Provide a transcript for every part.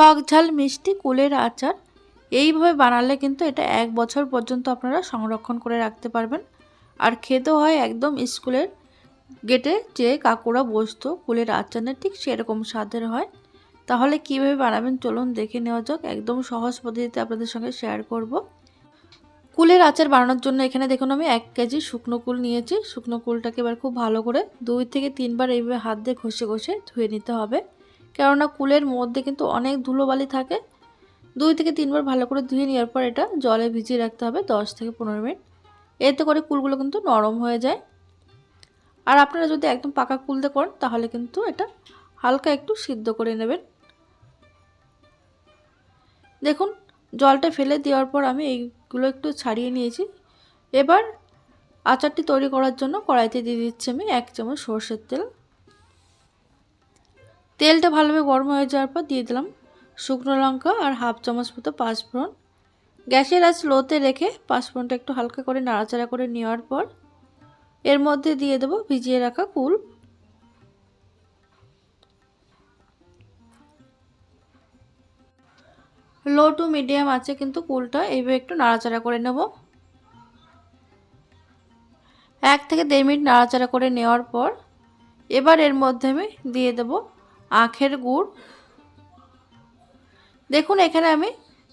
টক ঝাল, মিষ্টি, কুলের আচার, এইভাবে বানালে কিন্তু এটা এক বছর পর্যন্ত আপনারা সংরক্ষণ করে রাখতে পারবেন। আর খেতেও হয় একদম স্কুলের গেটে যে কাকুরা বসতো, কুলের আচারের ঠিক সেরকম স্বাদের হয়। তাহলে কীভাবে বানাবেন চলুন দেখে নেওয়া যাক, একদম সহজ পদ্ধতিতে আপনাদের সঙ্গে শেয়ার করব। কুলের আচার বানানোর জন্য এখানে দেখুন আমি এক কেজি শুকনো কুল নিয়েছি। শুকনো কুলটাকে এবার খুব ভালো করে দুই থেকে তিনবার এইভাবে হাত দিয়ে ঘষে ঘষে ধুয়ে নিতে হবে। কেননা কুলের মধ্যে কিন্তু অনেক ধুলোবালি থাকে। দুই থেকে তিনবার ভালো করে ধুয়ে নেওয়ার পর এটা জলে ভিজিয়ে রাখতে হবে দশ থেকে পনেরো মিনিট। এতে করে কুলগুলো কিন্তু নরম হয়ে যায়। আর আপনারা যদি একদম পাকা কুলতে করেন, তাহলে কিন্তু এটা হালকা একটু সিদ্ধ করে নেবেন। দেখুন, জলটা ফেলে দেওয়ার পর আমি এইগুলো একটু ছাড়িয়ে নিয়েছি। এবার আচারটি তৈরি করার জন্য কড়াইতে দিয়ে দিচ্ছি আমি এক চামচ সর্ষের তেল। তেলটা ভালোভাবে গরম হয়ে যাওয়ার পর দিয়ে দিলাম শুকনো লঙ্কা আর হাফ চামচ মতো পাঁচফোড়ন। গ্যাসের আঁচ লোতে রেখে পাঁচফোড়নটা একটু হালকা করে নাড়াচাড়া করে নেওয়ার পর এর মধ্যে দিয়ে দেবো ভিজিয়ে রাখা কুল। লো টু মিডিয়াম আছে কিন্তু কুলটা এইভাবে একটু নাড়াচাড়া করে নেব। এক থেকে দেড় মিনিট নাড়াচাড়া করে নেওয়ার পর এবার এর মধ্যে আমি দিয়ে দেব আখের গুড়। দেখুন, এখানে আমি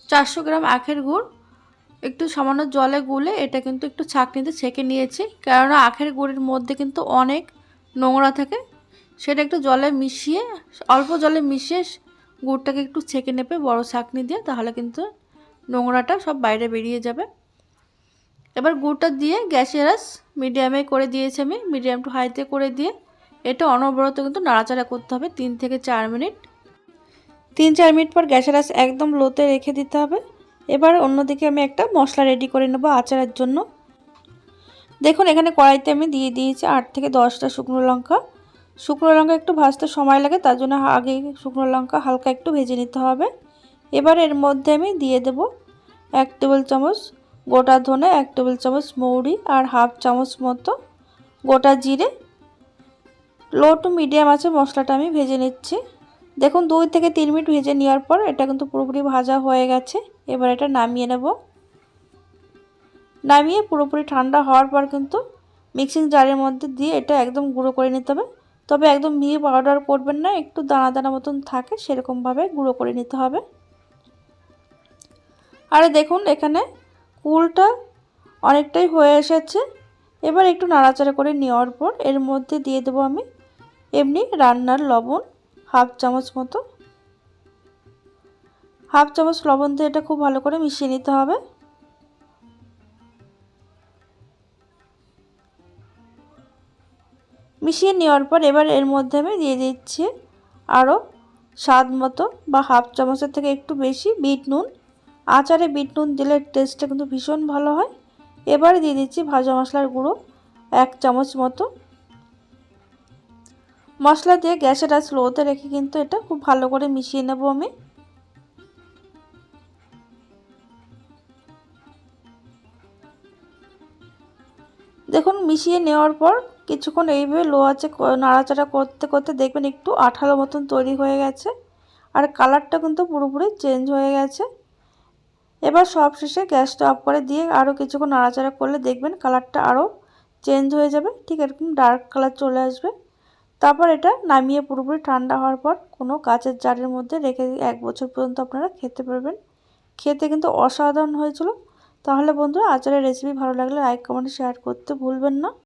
চারশো গ্রাম আখের গুড়। একটু সামান্য জলে গুলে এটা কিন্তু একটু ছাঁকনিতে ছেঁকে নিয়েছি, কেননা আখের গুড়ের মধ্যে কিন্তু অনেক নোংরা থাকে। সেটা একটু জলে মিশিয়ে, অল্প জলে মিশিয়ে গুড়টাকে একটু ছেঁকে নেবে বড় ছাঁকনি দিয়ে, তাহলে কিন্তু নোংরাটা সব বাইরে বেরিয়ে যাবে। এবার গুড়টা দিয়ে গ্যাসের রাস মিডিয়ামে করে দিয়েছি আমি, মিডিয়াম টু হাইতে করে দিয়ে। এটা অনবরত কিন্তু নাড়াচাড়া করতে হবে তিন থেকে চার মিনিট। তিন চার মিনিট পর গ্যাসের আস একদম লোতে রেখে দিতে হবে। এবার অন্যদিকে আমি একটা মশলা রেডি করে নেব আচারের জন্য। দেখুন, এখানে কড়াইতে আমি দিয়ে দিয়েছি আট থেকে দশটা শুকনো লঙ্কা। শুকনো লঙ্কা একটু ভাজতে সময় লাগে, তার জন্য আগে শুকনো লঙ্কা হালকা একটু ভেজে নিতে হবে। এবার এর মধ্যে আমি দিয়ে দেব এক টেবিল চামচ গোটা ধনে, এক টেবিল চামচ মৌরি আর হাফ চামচ মতো গোটা জিরে লো টু মিডিয়াম আছে, মশলাটা আমি ভেজে নিচ্ছি। দেখুন, দুই থেকে তিন মিনিট ভেজে নেওয়ার পর এটা কিন্তু পুরোপুরি ভাজা হয়ে গেছে। এবার এটা নামিয়ে নেব। নামিয়ে পুরোপুরি ঠান্ডা হওয়ার পর কিন্তু মিক্সিং জারের মধ্যে দিয়ে এটা একদম গুঁড়ো করে নিতে হবে। তবে একদম মিহি পাউডার করবেন না, একটু দানা দানা মতন থাকে সেরকমভাবে গুঁড়ো করে নিতে হবে। আর দেখুন, এখানে কুলটা অনেকটাই হয়ে এসেছে। এবার একটু নাড়াচাড়া করে নেওয়ার পর এর মধ্যে দিয়ে দেবো আমি এমনি রান্নার লবণ হাফ চামচ মতো। হাফ চামচ লবণ দিয়ে এটা খুব ভালো করে মিশিয়ে নিতে হবে। মিশিয়ে নেওয়ার পর এবার এর মধ্যে আমি দিয়ে দিচ্ছি আরও স্বাদ মতো বা হাফ চামচের থেকে একটু বেশি বিট নুন। আচারে বিট নুন দিলে টেস্টটা কিন্তু ভীষণ ভালো হয়। এবার দিয়ে দিচ্ছি ভাজা মশলার গুঁড়ো এক চামচ মতো। মশলা দিয়ে গ্যাসের আজ স্লোতে রেখে কিন্তু এটা খুব ভালো করে মিশিয়ে নেব আমি। দেখুন, মিশিয়ে নেওয়ার পর কিছুক্ষণ এইভাবে লো আছে নাড়াচাড়া করতে করতে দেখবেন একটু আঠালো মতন তৈরি হয়ে গেছে আর কালারটা কিন্তু পুরোপুরি চেঞ্জ হয়ে গেছে। এবার সব শেষে গ্যাসটা অফ করে দিয়ে আরও কিছুক্ষণ নাড়াচাড়া করলে দেখবেন কালারটা আরও চেঞ্জ হয়ে যাবে। ঠিক এরকম ডার্ক কালার চলে আসবে। তারপর এটা নামিয়ে পুরোপুরি ঠান্ডা হওয়ার পর কোনো কাঁচের জারের মধ্যে রেখে এক বছর পর্যন্ত আপনারা খেতে পারবেন। খেতে কিন্তু অসাধারণ হয়েছিল। তাহলে বন্ধুরা, আচারের রেসিপি ভালো লাগলে লাইক কমেন্ট শেয়ার করতে ভুলবেন না।